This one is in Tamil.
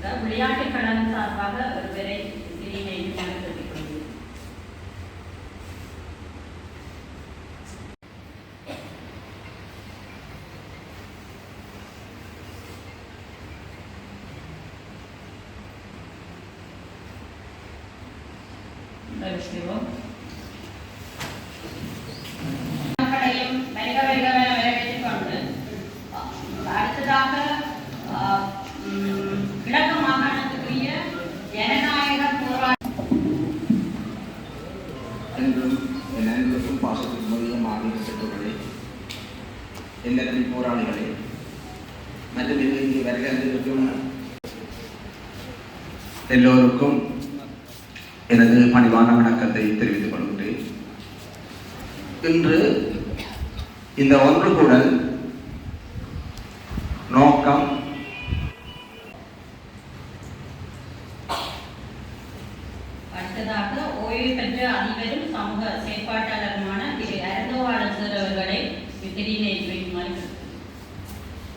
இந்த விளையாட்டுக் கழகம் சார்பாக ஒருவரை பிரிவினை நடத்தி கொள்கிறேன் தரிசிவோம் என்றும் என் அன்புக்கும் பாசத்துக்குரிய மாநில பெற்றோர்களே எந்தரவி போராளிகளே மற்றும் வருக வருகின்றிருக்கும் எல்லோருக்கும் எனது பணிவான வணக்கத்தை தெரிவித்துக் கொள்கிறேன் இன்று இந்த ஒன்று கூட அடுத்ததாக ஓய்வு பெற்ற அதிபரும் சமூக செயற்பாட்டாளருமான திரு அரங்கவாளர் அவர்களை திடீர்